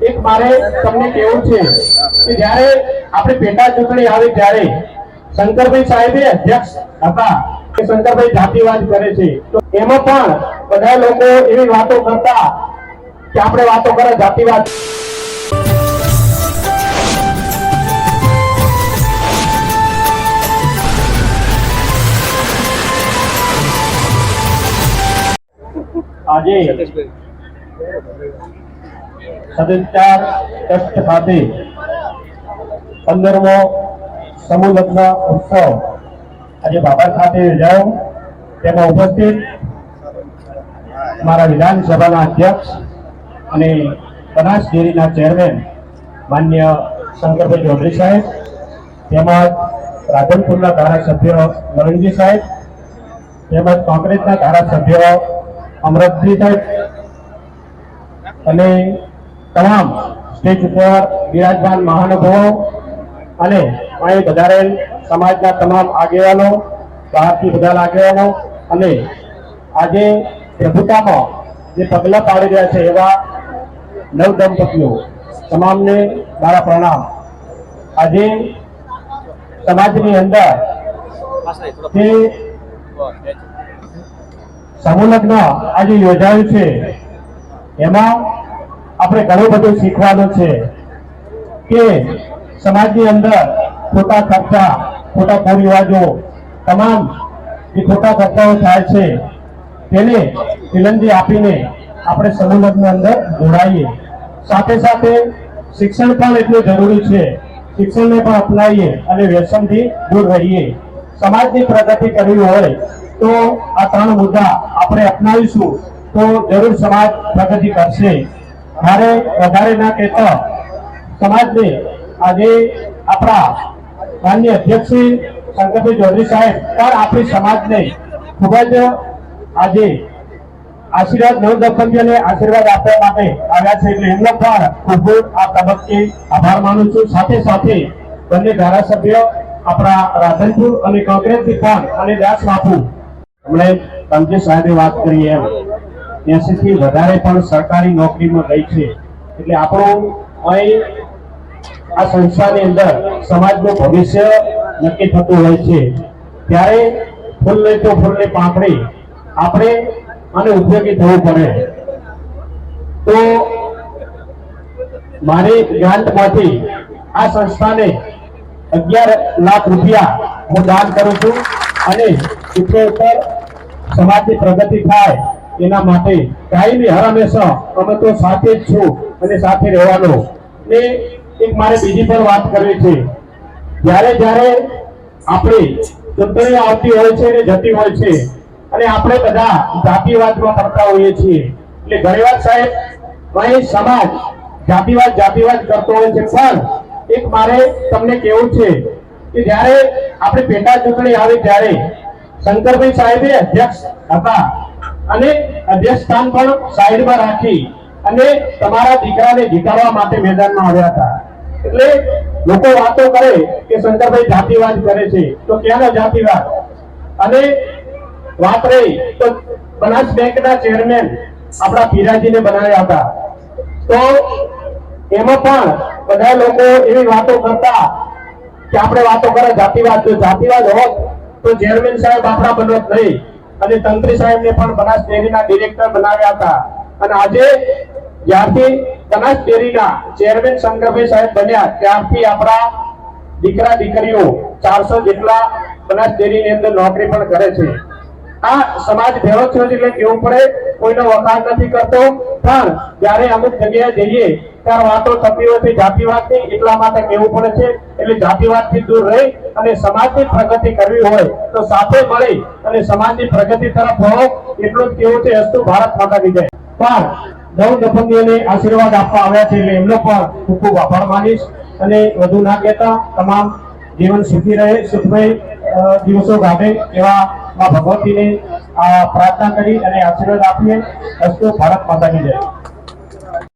એક મારે તમને કેવું છે કે જ્યારે આપણે પેટા ચૂંટણી આવી ત્યારે શંકરભાઈ સાહેબે અધ્યક્ષ હતા કે શંકરભાઈ જાતિવાદ કરે છે. તો એમાં પણ બધા લોકો એવી વાતો કરતા કે આપણે વાતો કરે જાતિવાદ આજે સદંચાર ટ્રસ્ટ ખાતે પંદરમો સમૂહ ઉત્સવ. આજે બાબર ખાતે યોજાયો. તેમાં ઉપસ્થિત મારા વિધાનસભાના અધ્યક્ષ અને બનાસ ડેરીના ચેરમેન માન્ય શંકરભાઈ ચૌધરી સાહેબ, તેમજ રાધનપુરના ધારાસભ્ય નરણજી સાહેબ, તેમજ કોંગ્રેસના ધારાસભ્ય અમરતજી સાહેબ અને તમામ સ્ટેજ ઉપર બિરાજમાન મહાનુભાવો અને અહીં વધારેલ સમાજના તમામ આગેવાનો, બહારથી બધા આગેવાનો અને આજે પ્રભુતામાં જે પગલાં પાડી રહ્યા છે એવા નવ દંપતીઓ, તમામને મારા પ્રણામ. આજે સમાજની અંદર જે સમૂહ લગ્ન આજે યોજાયું છે, એમાં આપણે ઘણું બધું શીખવાનું છે કે સમાજની અંદર ખોટા ખર્ચા, ખોટા કુરિવાજો તમામ જે ખોટા ખર્ચાઓ થાય છે, તેને વિલંબી આપીને આપણે સમૂહ અંદર જોડાઈએ. સાથે સાથે શિક્ષણ પણ એટલું જરૂરી છે. શિક્ષણને પણ અપનાવીએ અને વ્યસનથી દૂર રહીએ. સમાજની પ્રગતિ કરવી હોય તો આ ત્રણ મુદ્દા આપણે અપનાવીશું તો જરૂર સમાજ પ્રગતિ કરશે. મારે વધારે ના કહેતા સમાજને આજે આપણા માન્ય અધ્યક્ષ શ્રી શંકરભાઈ ચૌધરી સાહેબ પણ આપણી સમાજને ખૂબ જ આજે આશીર્વાદ નવ દંપતીઓને આશીર્વાદ આપવા માટે આવ્યા છે એટલે એમનો પણ ખૂબ ખૂબ આ તબક્કે આભાર માનું છું. સાથે સાથે બંને ધારાસભ્ય આપણા રાધનપુર અને કોંગ્રેસથી પણ અને દાસ બાપુ. હમણે સાહેબે વાત કરી એમ. એસી થી વધારે પણ સરકારી નોકરીમાં ગઈ છે. એટલે આપણું અહીં આ સંસ્થાની અંદર સમાજનું ભવિષ્ય નક્કી થતું હોય છે. ત્યારે ફૂલ નહીં તો ફૂલને પાંખડી આપણે અને ઉપયોગી થવું પડે. તો મારી ગ્રાન્ટમાંથી આ સંસ્થાને અગિયાર લાખ રૂપિયા હું દાન કરું છું અને ઉપર સમાજની પ્રગતિ થાય એના માટે કાયમી હરમેશા અમે તો સાથે જ છું અને સાથે રહેવાનો. ને એક મારે બીજી પણ વાત કરવી છે. જ્યારે જ્યારે આપણે ચૂંટણીઓ આવતી હોય છે અને જતી હોય છે અને આપણે બધા જાતિવાદમાં પડતા હોઈએ છીએ. એટલે ઘણીવાર સાહેબ અહીં સમાજ જાતિવાદ જાતિવાદ કરતો હોય છે. પણ એક મારે તમને કેવું છે કે જ્યારે આપણે પેટા ચૂંટણી આવી ત્યારે શંકરભાઈ સાહેબે અધ્યક્ષ હતા. અને અધ્યક્ષ સ્થાન પણ સાઈડમાં રાખી અને તમારા દીકરાને જીતાડવા માટે મેદાનમાં આવ્યા હતા. એટલે લોકો વાતો કરે કે શંકરભાઈ જાતિવાદ કરે છે, તો ક્યાંનો જાતિવાદ? અને વાત રહી, તો બનાસ બેંકના ચેરમેન આપણા પીરાજીને બનાવ્યા હતા. તો એમાં પણ બધા લોકો એવી વાતો કરતા કે આપણે વાતો કરે જાતિવાદ, જો જાતિવાદ હોત તો ચેરમેન સાહેબ આપણા બનત નહીં. અને તંત્રી સાહેબને પણ બનાસ ડેરીના ડિરેક્ટર બનાવ્યા હતા. અને આજે જ્યારથી બનાસ ડેરીના ચેરમેન શંકરભાઈ સાહેબ બન્યા, ત્યારથી આપણા દીકરા દીકરીઓ ચારસો જેટલા બનાસ ડેરીની અંદર નોકરી પણ કરે છે. આ સમાજ ભેળો થયો છે એટલે કેવું પડે, કોઈનો વખાણ નથી કરતો. પણ જ્યારે અમુક જગ્યાએ જઈએ ત્યારે વાતો થતી હોય છે, જાતિવાદની એટલા માટે કેવું પડે છે, એટલે જાતિવાદથી દૂર રહી અને સમાજની પ્રગતિ કરવી હોય તો સાથે મળી અને સમાજની પ્રગતિ તરફ વળો. એટલું જ કેવું છે અસ્તુ ભારત માતા કી પણ નવ દંપતીઓને આશીર્વાદ આપવા આવ્યા છે એટલે એમનો પણ ખૂબ ખૂબ આભાર માનીશ. અને વધુ ના કહેતા, તમામ જીવન સુખી રહે, સુખમય દિવસો ગાઢે એવા માં ભગવતીને પ્રાર્થના કરી અને આશીર્વાદ આપીએ. અસ્તુ ભારત માતા કી જય.